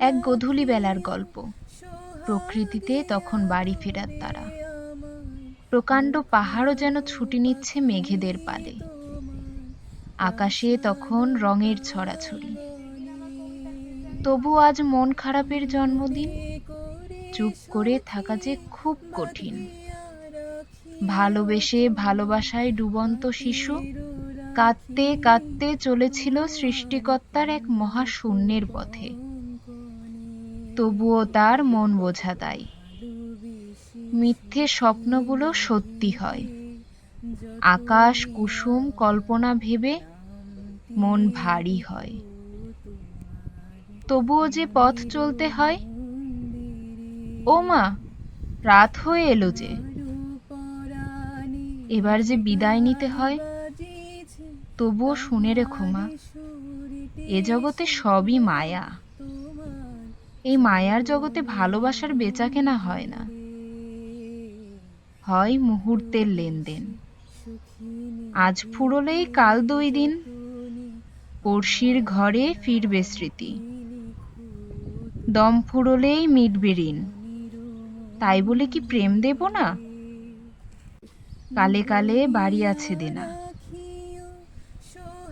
এক গধূলি বেলার গল্প। প্রকৃতিতে তখন বাড়ি ফেরার তারা। প্রকাণ্ড পাহাড়ও যেন ছুটি নিচ্ছে মেঘেদের পালে আকাশে তখন রঙের ছড়াছড়ি। তবু আজ মন খারাপের জন্মদিন। চুপ করে থাকা যে খুব কঠিন। ভালোবেসে ভালোবাসায় ডুবন্ত শিশু। কাঁদতে কাঁদতে চলেছিল সৃষ্টিকর্তার এক মহাশূন্যের পথে। তবুও তার মন বোঝা তাই মিথ্যে স্বপ্নগুলো সত্যি হয়। আকাশ কুসুম কল্পনা ভেবে মন ভারী হয়। তবুও যে পথ চলতে হয়, ও মা, রাত হয়ে এলো যে। এবার যে বিদায় নিতে হয় তবুও শুনে রেখো মা, এ জগতে সবই মায়া। এই মায়ার জগতে ভালোবাসার বেচাকেনা হয় না। হয় মুহূর্তের লেনদেন। আজ ফুরলেই কাল দুই দিন, পড়শির ঘরে ফিরবে স্মৃতি। দম ফুরলেই মিটবে ঋণ। তাই বলে কি প্রেম দেব না? কালে কালে বাড়ি আছে দেনা।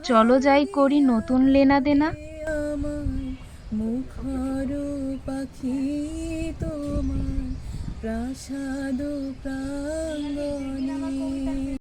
চলো যাই করি নতুন লেনা দেনা। মুখর পাখি তোমার প্রাসাদ প্রাঙ্গণে।